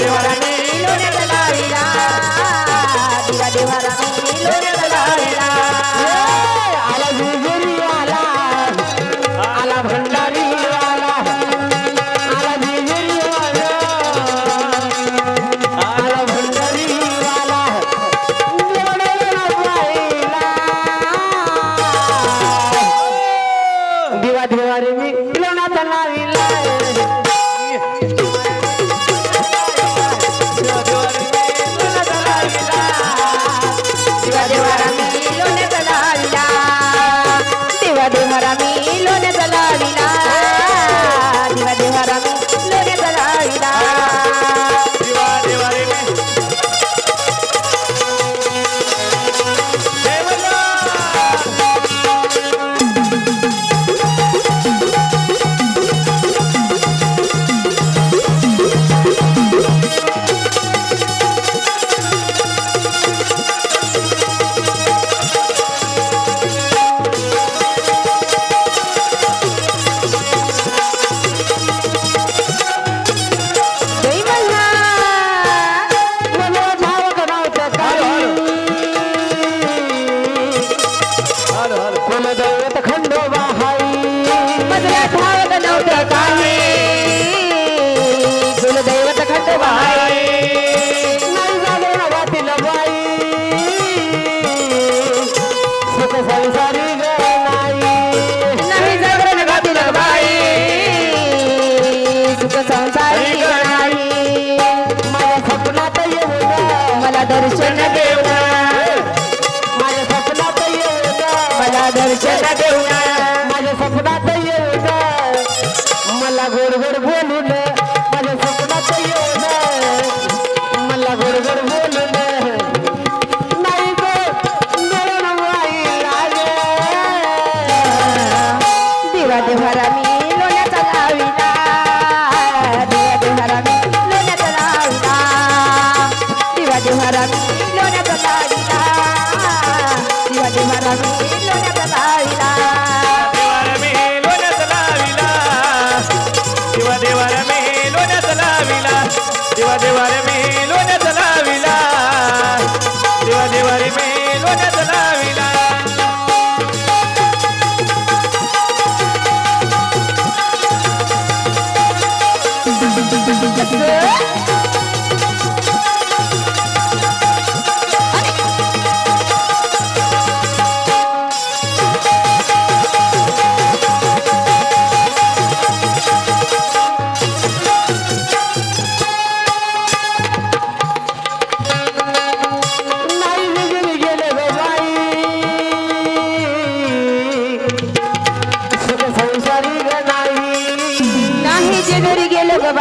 I love you. Cadê o Yeah. सुख संसारी नाही. जगरी गेलं ग